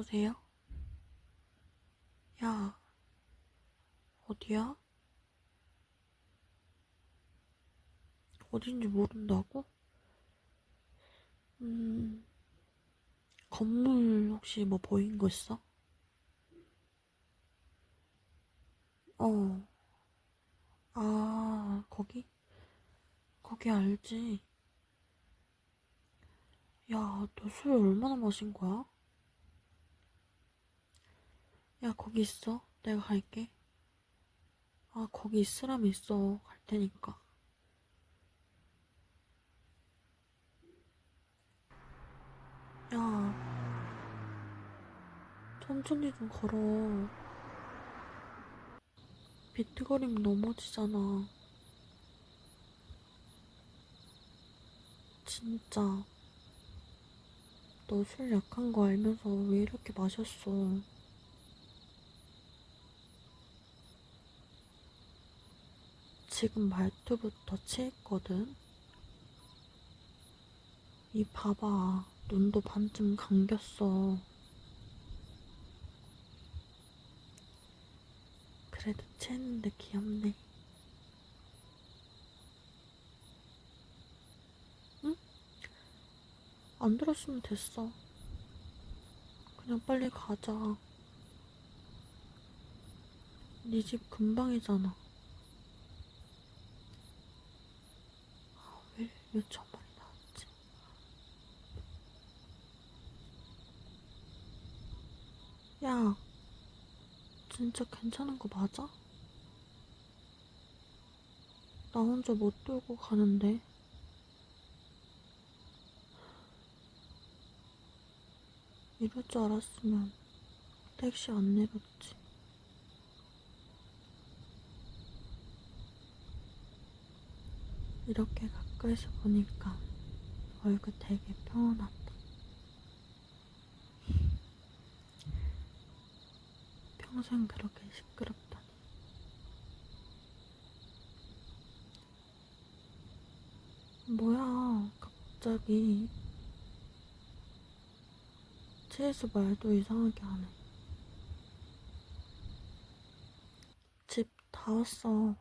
여보세요? 야, 어디야? 어딘지 모른다고? 음, 건물 혹시 뭐 보인 거 있어? 어, 아, 거기? 거기 알지? 야, 너 술 얼마나 마신 거야? 야, 거기 있어. 내가 갈게. 아, 거기 있으라면 있어. 갈 테니까. 야, 천천히 좀 걸어. 비트거리면 넘어지잖아. 진짜. 너 술 약한 거 알면서 왜 이렇게 마셨어? 지금 말투부터 취했거든? 이 봐봐. 눈도 반쯤 감겼어. 그래도 취했는데 귀엽네. 응? 안 들었으면 됐어. 그냥 빨리 가자. 네 집 금방이잖아. 요청 말이 나왔지? 야, 진짜 괜찮은 거 맞아? 나 혼자 못 들고 가는데. 이럴 줄 알았으면 택시 안 내렸지. 이렇게 가 까이서 보니까 얼굴 되게 평온하다. 평생 그렇게 시끄럽다니. 뭐야, 갑자기. 체에서 말도 이상하게 하네. 집 다 왔어.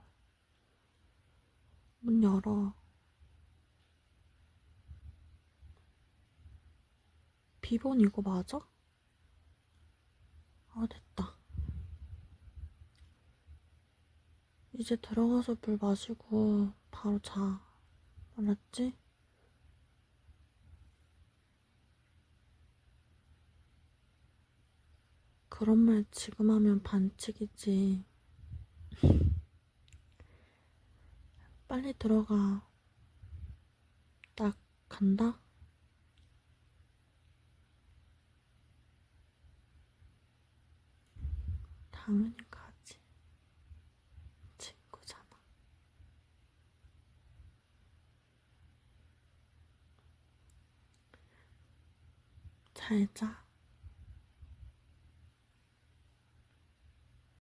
문 열어. 비번 이거 맞아? 아, 됐다. 이제 들어가서 물 마시고 바로 자. 알았지? 그런 말 지금 하면 반칙이지. 빨리 들어가. 딱 간다? 당연히 가지. 친구잖아. 잘 자.